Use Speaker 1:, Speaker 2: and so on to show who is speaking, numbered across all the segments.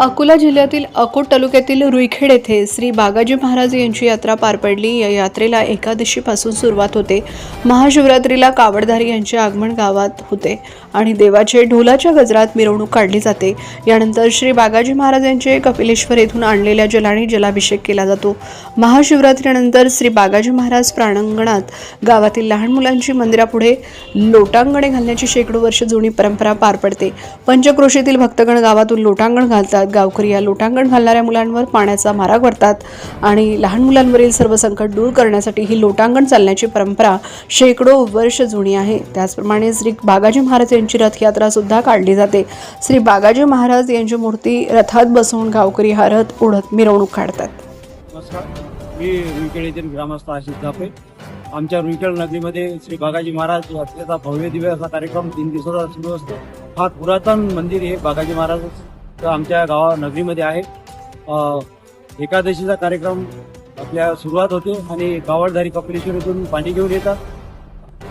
Speaker 1: अकोला जिल्ह्यातील अकोट तालुक्यातील रुईखेड येथे श्री बागाजी महाराज यांची यात्रा पार पडली. या यात्रेला एकादशीपासून सुरुवात होते. महाशिवरात्रीला कावडधारी यांचे आगमन गावात होते आणि देवाचे ढोलाच्या गजरात मिरवणूक काढली जाते. यानंतर श्री बागाजी महाराज यांचे कपिलेश्वर येथून आणलेल्या जलाने जलाभिषेक केला जातो. महाशिवरात्रीनंतर श्री बागाजी महाराज प्रांगणात गावातील लहान मुलांची मंदिरापुढे लोटांगणे घालण्याची शेकडो वर्ष जुनी परंपरा पार पडते. पंचक्रोशीतील भक्तगण गावातून लोटांगण घालतात. गावकरी या लोटांगण घालणाऱ्या मुलांवर पाण्याचा मारा करतात आणि लहान मुलांवरील सर्व संकट दूर करण्यासाठी ही लोटांगण चालण्याची परंपरा शेकडो वर्ष जुनी आहे. त्याचप्रमाणे श्री बागाजी महाराज यांची रथयात्रा सुद्धा काढली जाते. श्री बागाजी महाराज यांची मूर्ती रथात बसवून गावकरी हा रथ ओढत मिरवणूक काढतात.
Speaker 2: नमस्कार. मी येथील ग्रामस्थ आशिष आमच्या रुईखेड नगरीमध्ये श्री बागाजी महाराज यात्रेचा भव्य दिव्य असा कार्यक्रम तीन दिवसाचा सुरू असतो. फार पुरातन मंदिर हे बागाजी महाराज आमच्या गावा नगरीमध्ये आहे. एकादशीचा कार्यक्रम आपल्या सुरुवात होते आणि गावडधारी कपिलेश्वर इथून पाणी घेऊन येतात.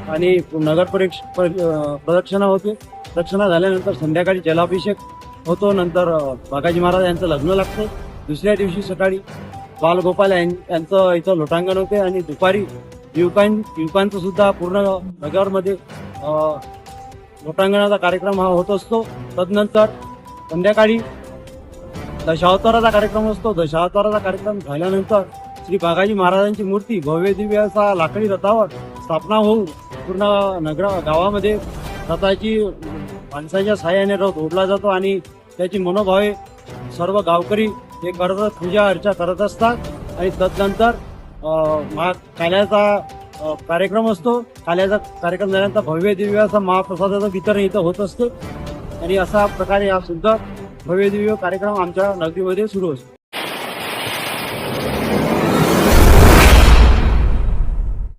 Speaker 2: आणि नगर परिक्ष पर- प्रदक्षिणा होते. प्रदक्षिणा झाल्यानंतर संध्याकाळी जलाभिषेक होतो. नंतर बागाजी महाराज यांचं लग्न लागतं. दुसऱ्या दिवशी सकाळी बालगोपाल यां- यांचं इथं लोटांगण होते आणि दुपारी युवकां युवकांचं सुद्धा पूर्ण नगरमध्ये लोटांगणाचा कार्यक्रम हा होत असतो. तदनंतर संध्याकाळी दशावताराचा कार्यक्रम असतो. दशावताराचा कार्यक्रम झाल्यानंतर श्री बागाजी महाराजांची मूर्ती भव्य दिव्य असा लाकडी रथावर स्थापना होऊन पूर्ण नगर गावामध्ये रथाची माणसाच्या सहाय्याने रथ ओढला जातो आणि त्याची मनोभावे सर्व गावकरी हे करत पूजा अर्चा करत असतात. आणि तदनंतर महा काल्याचा कार्यक्रम असतो. काल्याचा कार्यक्रम झाल्यानंतर भव्य दिव्य असा महाप्रसादाचं वितरण इथं होत असते. आणि अशा प्रकारे हा सुद्धा भव्य दिव्य कार्यक्रम आमच्या नगरीमध्ये सुरू असतो